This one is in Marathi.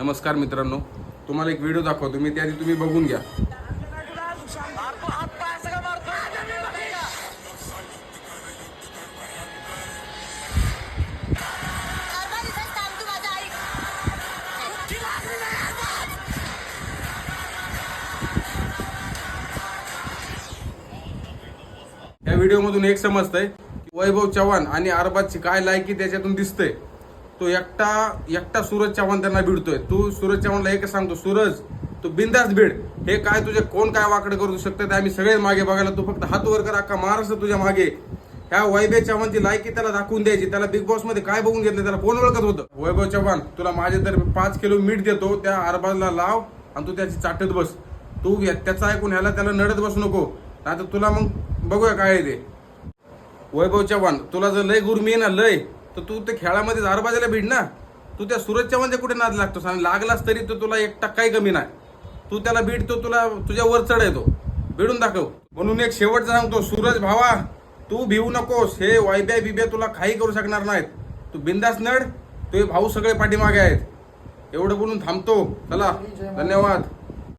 नमस्कार मित्रांनो तुम्हाला एक व्हिडिओ दाखवतो मी त्याआधी तुम्ही बघून घ्या. या व्हिडिओमधून एक समजतंय वैभव चव्हाण आणि अरबाजची काय लायकी त्याच्यातून दिसतंय. तो एकटा एकटा सूरज चव्हाण त्यांना भिडतोय. तू सूरज चव्हाणला एकच सांगतो सूरज तू बिंदास भिड. हे काय तुझे कोण काय वाकडे करू शकते ते आम्ही सगळे मागे बघायला तू फक्त हात वर कर अख्खा महाराष्ट्र तुझ्या मागे. ह्या वैभव चव्हाणची लायकी त्याला दाखवून द्यायची. त्याला बिग बॉसमध्ये काय बघून घेतलं त्याला कोण ओळखत होतं? वैभव चव्हाण तुला माझे तर पाच किलो मीठ देतो त्या अरबाजला लाव आणि तू त्याची चाटत बस. तू या- त्याचं ऐकून ह्याला त्याला नडत बसू नको. आता तुला मग बघूया काय ते. वैभव चव्हाण तुला जर लय गुरमी आहे ना लय. तर तू ते खेळामध्ये झारबाजाला भिड ना. तू त्या सूरज म्हणजे कुठे नाद लागतोस? आणि लागलास तरी तो तुला एक टक्काही कमी नाही. तू त्याला बीड तो तुला तुझ्या वर चढ येतो. भिडून दाखव. म्हणून एक शेवटचा सांगतो सूरज भावा तू भिवू नकोस. हे वायब्या बिब्या तुला काही करू शकणार नाहीत. तू बिंदास नड. तुझे भाऊ सगळे पाठीमागे आहेत. एवढं बोलून थांबतो. चला. धन्यवाद.